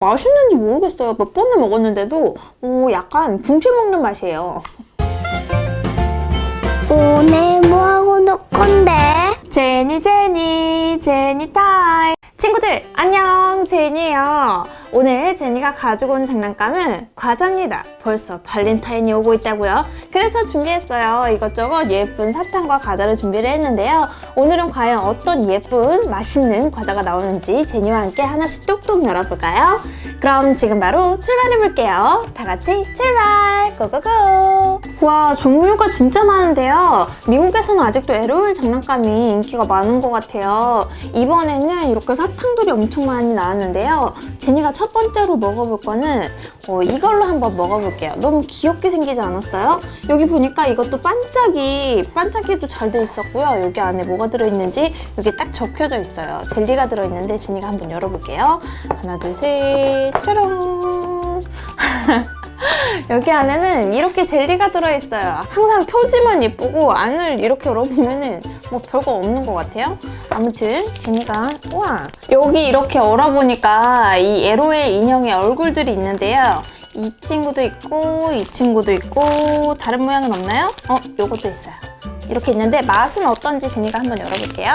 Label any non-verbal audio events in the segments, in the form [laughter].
맛있는지 모르겠어요. 몇 번을 먹었는데도 오, 약간 분필 먹는 맛이에요. 오늘 뭐하고 놀 건데? 제니 제니 제니 타임 친구들 안녕 제니예요. 오늘 제니가 가지고 온 장난감은 과자입니다. 벌써 발렌타인이 오고 있다고요. 그래서 준비했어요. 이것저것 예쁜 사탕과 과자를 준비를 했는데요. 오늘은 과연 어떤 예쁜 맛있는 과자가 나오는지 제니와 함께 하나씩 똑똑 열어볼까요? 그럼 지금 바로 출발해 볼게요. 다 같이 출발! 고고고! 와 종류가 진짜 많은데요. 미국에서는 아직도 에로일 장난감이 인기가 많은 것 같아요. 이번에는 이렇게 사 탕들이 엄청 많이 나왔는데요. 제니가 첫 번째로 먹어볼 거는 어, 이걸로 한번 먹어볼게요. 너무 귀엽게 생기지 않았어요? 여기 보니까 이것도 반짝이 반짝이도 잘 돼 있었고요. 여기 안에 뭐가 들어있는지 여기 딱 적혀져 있어요. 젤리가 들어있는데 제니가 한번 열어볼게요. 하나 둘 셋. 짜란 [laughs] [laughs] 여기 안에는 이렇게 젤리가 들어있어요. 항상 표지만 예쁘고 안을 이렇게 열어보면은 뭐 별거 없는 것 같아요. 아무튼 제니가 우와 여기 이렇게 열어보니까 이 에로엘 인형의 얼굴들이 있는데요. 이 친구도 있고 이 친구도 있고 다른 모양은 없나요? 어 요것도 있어요. 이렇게 있는데 맛은 어떤지 제니가 한번 열어볼게요.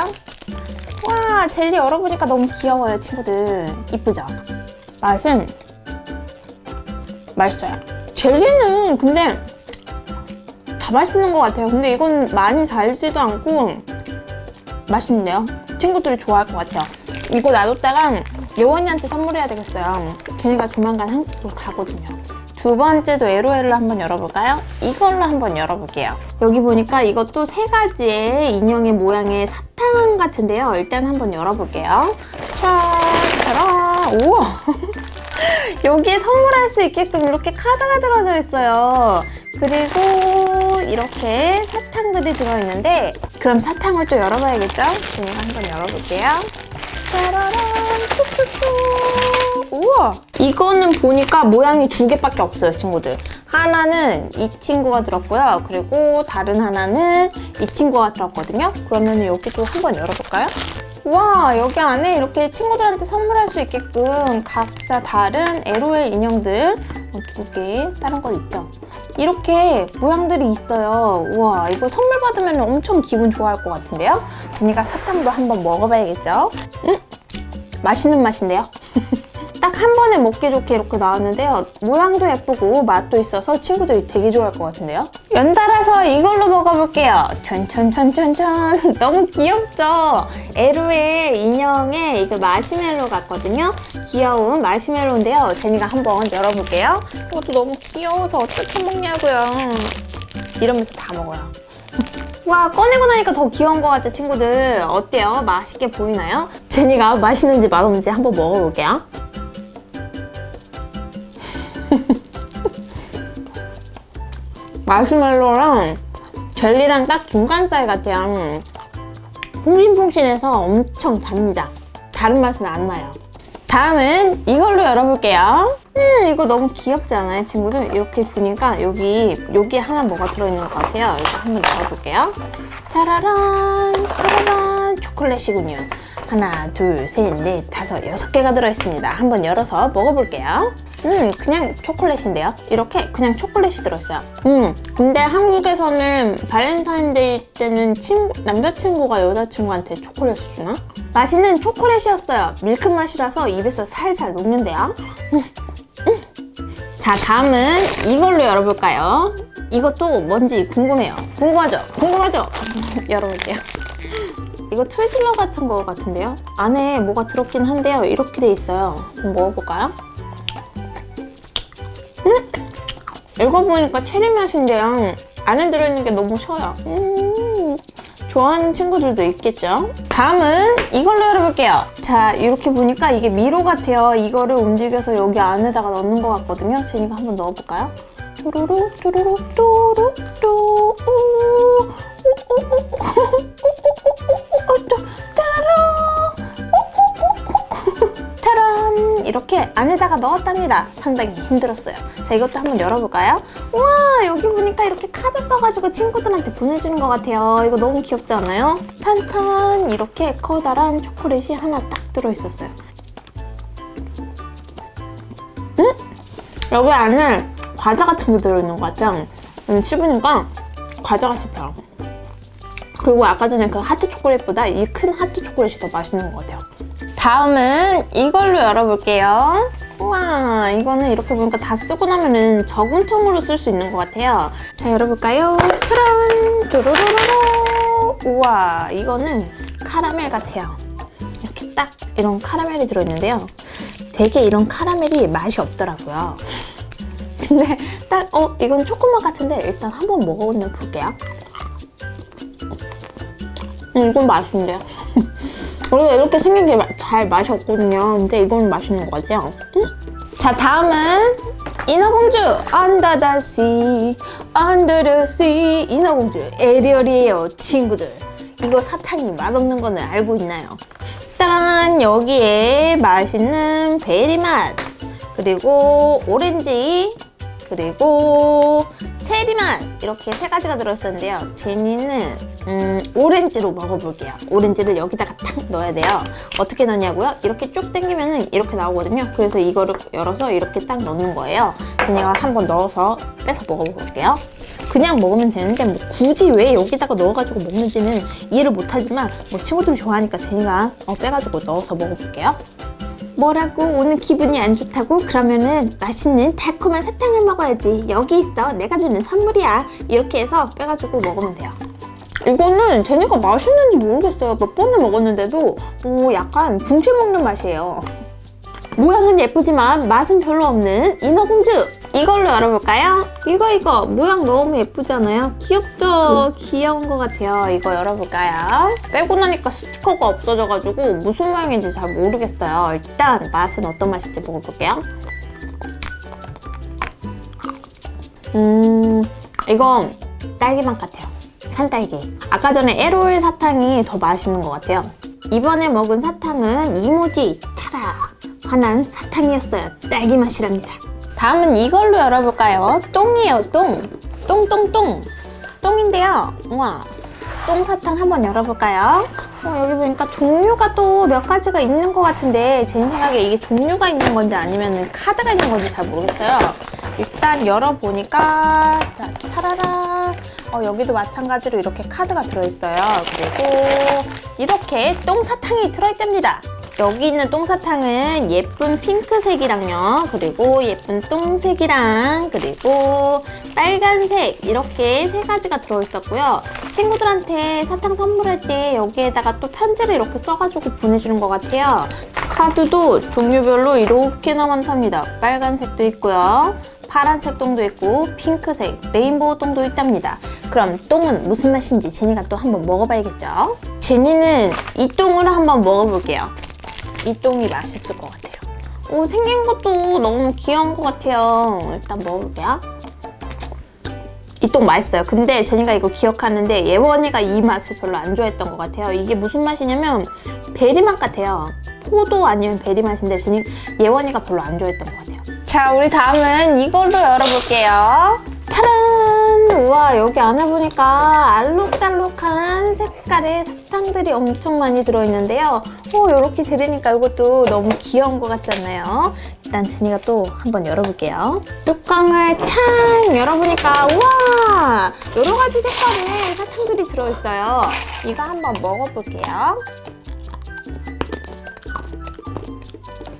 와 젤리 열어보니까 너무 귀여워요 친구들. 이쁘죠? 맛은 맛있어요. 젤리는 근데 다 맛있는 것 같아요. 근데 이건 많이 달지도 않고 맛있는데요. 친구들이 좋아할 것 같아요. 이거 놔뒀다가 예원이한테 선물해야 되겠어요. 제니가 조만간 한국으로 가거든요. 두 번째도 에로엘로 한번 열어볼까요? 이걸로 한번 열어볼게요. 여기 보니까 이것도 세 가지의 인형의 모양의 사탕 같은데요. 일단 한번 열어볼게요. 자, 짜란! 우와! [laughs] 여기에 선물할 수 있게끔 이렇게 카드가 들어져 있어요. 그리고 이렇게 사탕들이 들어있는데 그럼 사탕을 또 열어봐야겠죠? 제가 한번 열어볼게요. 짜라란 쭉쭉쭉 우와 이거는 보니까 모양이 두 개밖에 없어요 친구들 하나는 이 친구가 들었고요 그리고 다른 하나는 이 친구가 들었거든요 그러면 여기도 한번 열어볼까요? 와 여기 안에 이렇게 친구들한테 선물할 수 있게끔 각자 다른 LOL 인형들 어, 두개 다른 거 있죠? 이렇게 모양들이 있어요. 우와 이거 선물 받으면 엄청 기분 좋아할 것 같은데요? 지니가 사탕도 한번 먹어봐야겠죠? 음? 맛있는 맛인데요 [laughs] 딱 한 번에 먹기 좋게 이렇게 나왔는데요. 모양도 예쁘고 맛도 있어서 친구들이 되게 좋아할 것 같은데요? 연달아서 이걸로 먹어볼게요. 천천천천천. [laughs] 너무 귀엽죠? 에루의 인형에 이거 마시멜로 같거든요. 귀여운 마시멜로인데요. 제니가 한번 열어볼게요. 이것도 너무 귀여워서 어떻게 먹냐고요. 이러면서 다 먹어요. 와 꺼내고 나니까 더 귀여운 것 같죠 친구들. 어때요? 맛있게 보이나요? 제니가 맛있는지 맛없는지 한번 먹어볼게요 마시멜로랑 젤리랑 딱 중간 사이 같아요. 퐁신퐁신해서 엄청 답니다. 다른 맛은 안 나요. 다음은 이걸로 열어볼게요. 음 이거 너무 귀엽지 않아요? 친구들? 이렇게 보니까 여기 여기 하나 뭐가 들어있는 것 같아요. 이거 한번 열어볼게요. 짜라란 짜라란. 초콜릿이군요. 하나 둘 셋 넷 다섯 여섯 개가 들어있습니다. 한번 열어서 먹어볼게요 음 그냥 초콜릿인데요 이렇게 그냥 초콜릿이 들어있어요 음 근데 한국에서는 발렌타인데이 때는 친구, 남자친구가 여자친구한테 초콜릿을 주나? 맛있는 초콜릿이었어요 밀크 맛이라서 입에서 살살 녹는데요 음. 자 다음은 이걸로 열어볼까요? 이것도 뭔지 궁금해요 궁금하죠? 궁금하죠? [laughs] 열어볼게요 이거 트위즐러 같은 거 같은데요? 안에 뭐가 들었긴 한데요 이렇게 돼 있어요 한번 먹어볼까요? 음? 읽어보니까 체리 맛인데요 안에 들어있는 게 너무 쉬워요 음 좋아하는 친구들도 있겠죠? 다음은 이걸로 열어볼게요. 자, 이렇게 보니까 이게 미로 같아요. 이거를 움직여서 여기 안에다가 넣는 것 같거든요. 제니가 한번 넣어볼까요? 또로로 또로 또짜 안에다가 넣었답니다. 상당히 힘들었어요. 자 이것도 한번 열어볼까요? 와 여기 보니까 이렇게 카드 써가지고 친구들한테 보내주는 것 같아요. 이거 너무 귀엽지 않아요? 탄탄 이렇게 커다란 초콜릿이 하나 딱 들어있었어요. 여기 안에 과자 같은 게 들어있는 것 같아요. 음, 씹으니까 과자가 씹혀요. 그리고 아까 전에 그 하트 초콜릿보다 이 큰 하트 초콜릿이 더 맛있는 것 같아요. 다음은 이걸로 열어볼게요. 우와, 이거는 이렇게 보니까 다 쓰고 나면은 저금통으로 쓸 수 있는 것 같아요. 자, 열어볼까요? 짜란! 뚜루루루루! 우와, 이거는 카라멜 같아요. 이렇게 딱 이런 카라멜이 들어있는데요. 되게 이런 카라멜이 맛이 없더라고요. 근데 딱, 어, 이건 초코맛 같은데 일단 한번 먹어보면 볼게요. 음, 이건 맛있는데요. 원래 이렇게 생긴 게 잘 맛이 없거든요. 근데 이건 맛있는 것 같아요. 음? 자, 다음은 인어공주 Under the Sea, Under the Sea 인어공주 에리얼이에요, 친구들. 이거 사탕이 맛없는 거는 알고 있나요? 따란 여기에 맛있는 베리 맛 그리고 오렌지 그리고 체리 맛 이렇게 세 가지가 들어있었는데요. 제니는 음, 오렌지로 먹어볼게요. 오렌지를 여기다가 탁 넣어야 돼요. 어떻게 넣냐고요? 이렇게 쭉 당기면 이렇게 나오거든요. 그래서 이거를 열어서 이렇게 딱 넣는 거예요. 제니가 한번 넣어서 빼서 먹어볼게요. 그냥 먹으면 되는데 뭐 굳이 왜 여기다가 넣어가지고 먹는지는 이해를 못하지만 뭐 친구들이 좋아하니까 제니가 어, 빼가지고 넣어서 먹어볼게요. 뭐라고 오늘 기분이 안 좋다고? 그러면은 맛있는 달콤한 사탕을 먹어야지. 여기 있어. 내가 주는 선물이야. 이렇게 해서 빼가지고 먹으면 돼요. 이거는 제니가 맛있는지 모르겠어요. 몇 번을 먹었는데도 오, 약간 붕치 먹는 맛이에요. 모양은 예쁘지만 맛은 별로 없는 인어공주. 이걸로 열어볼까요? 이거 이거. 모양 너무 예쁘잖아요. 귀엽죠? 귀여운 것 같아요. 이거 열어볼까요? 빼고 나니까 스티커가 없어져가지고 무슨 모양인지 잘 모르겠어요. 일단 맛은 어떤 맛일지 먹어볼게요. 음 이건 딸기맛 같아요 산딸기. 아까 전에 에롤 사탕이 더 맛있는 것 같아요. 이번에 먹은 사탕은 이모지 차라 환한 사탕이었어요. 딸기 맛이랍니다. 다음은 이걸로 열어볼까요? 똥이에요 똥. 똥똥똥. 똥인데요. 우와. 똥 사탕 한번 열어볼까요? 어, 여기 보니까 종류가 또 몇 가지가 있는 것 같은데 제 생각에 이게 종류가 있는 건지 아니면 카드가 있는 건지 잘 모르겠어요 일단 열어보니까 자 타라라. 어, 여기도 마찬가지로 이렇게 카드가 들어있어요. 그리고 이렇게 똥사탕이 들어있답니다. 여기 있는 똥사탕은 예쁜 핑크색이랑요. 그리고 예쁜 똥색이랑 그리고 빨간색 이렇게 세 가지가 들어있었고요. 친구들한테 사탕 선물할 때 여기에다가 또 편지를 이렇게 써가지고 보내주는 것 같아요. 카드도 종류별로 이렇게 나 많답니다. 빨간색도 있고요 파란색 똥도 있고 핑크색, 레인보우 똥도 있답니다. 그럼 똥은 무슨 맛인지 제니가 또 한번 먹어봐야겠죠? 제니는 이 똥을 한번 먹어볼게요. 이 똥이 맛있을 것 같아요. 오, 생긴 것도 너무 귀여운 것 같아요. 일단 먹어볼게요. 이 똥 맛있어요. 근데 제니가 이거 기억하는데 예원이가 이 맛을 별로 안 좋아했던 것 같아요. 이게 무슨 맛이냐면 베리 맛 같아요. 포도 아니면 베리 맛인데 제니 예원이가 별로 안 좋아했던 것 같아요. 자, 우리 다음은 이걸로 열어볼게요. 차란! 우와, 여기 안에 보니까 알록달록한 색깔의 사탕들이 엄청 많이 들어있는데요. 오, 이렇게 들으니까 이것도 너무 귀여운 것 같잖아요. 일단 제니가 또 한번 열어볼게요. 뚜껑을 창 열어보니까 우와! 여러 가지 색깔의 사탕들이 들어있어요. 이거 한번 먹어볼게요.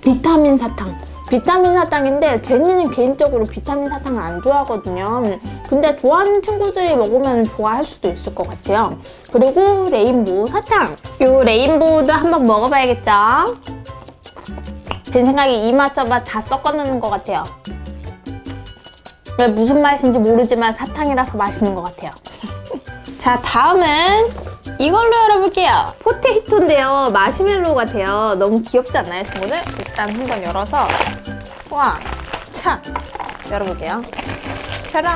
비타민 사탕. 비타민 사탕인데 제니는 개인적으로 비타민 사탕을 안 좋아하거든요. 근데 좋아하는 친구들이 먹으면 좋아할 수도 있을 것 같아요. 그리고 레인보우 사탕. 이 레인보우도 한번 먹어봐야겠죠? 제 생각에 이맛저맛 다 섞어 넣는 것 같아요. 왜 무슨 맛인지 모르지만 사탕이라서 맛있는 것 같아요. [laughs] 자, 다음은 이걸로 열어볼게요. 포테이토인데요. 마시멜로우 같아요. 너무 귀엽지 않나요, 친구들? 일단 한번 열어서 와, 차 열어볼게요. 짜란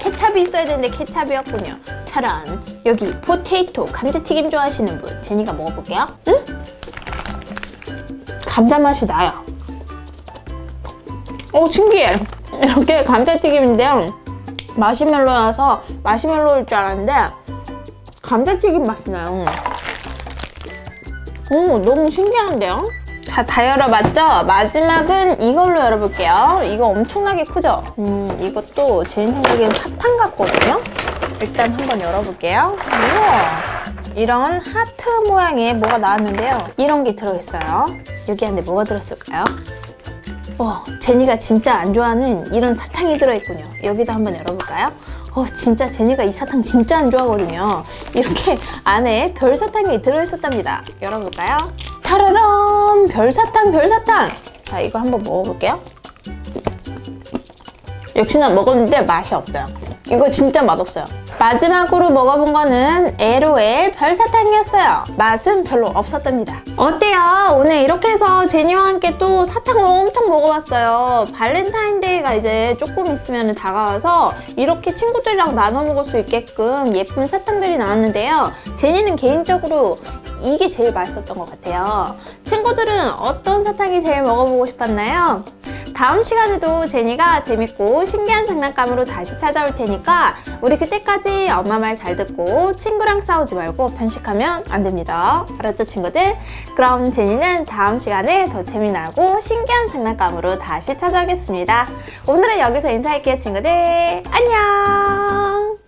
케찹이 있어야 되는데 케찹이었군요. 짜란 여기 포테이토 감자튀김 좋아하시는 분 제니가 먹어볼게요. 응? 감자 맛이 나요. 오 신기해. 이렇게 감자튀김인데요. 마시멜로라서 마시멜로일 줄 알았는데 감자튀김 맛이 나요. 오, 너무 신기한데요? 자, 다 열어봤죠? 마지막은 이걸로 열어볼게요. 이거 엄청나게 크죠? 음, 이것도 제 생각엔 사탕 같거든요? 일단 한번 열어볼게요. 우와! 이런 하트 모양의 뭐가 나왔는데요. 이런 게 들어있어요. 여기 안에 뭐가 들었을까요? 와, 제니가 진짜 안 좋아하는 이런 사탕이 들어있군요. 여기도 한번 열어볼까요? 어, 진짜 제니가 이 사탕 진짜 안 좋아하거든요. 이렇게 안에 별 사탕이 들어있었답니다. 열어볼까요? 타라란! 별사탕, 별사탕! 자, 이거 한번 먹어볼게요. 역시나 먹었는데 맛이 없어요. 이거 진짜 맛없어요. 마지막으로 먹어본 거는 LOL 별사탕이었어요. 맛은 별로 없었답니다. 어때요? 오늘 이렇게 해서 제니와 함께 또 사탕을 엄청 먹어봤어요. 발렌타인데이가 이제 조금 있으면 다가와서 이렇게 친구들이랑 나눠 먹을 수 있게끔 예쁜 사탕들이 나왔는데요. 제니는 개인적으로 이게 제일 맛있었던 것 같아요. 친구들은 어떤 사탕이 제일 먹어보고 싶었나요? 다음 시간에도 제니가 재밌고 신기한 장난감으로 다시 찾아올 테니까 우리 그때까지 엄마 말 잘 듣고 친구랑 싸우지 말고 편식하면 안 됩니다. 알았죠, 친구들? 그럼 제니는 다음 시간에 더 재미나고 신기한 장난감으로 다시 찾아오겠습니다. 오늘은 여기서 인사할게요, 친구들. 안녕!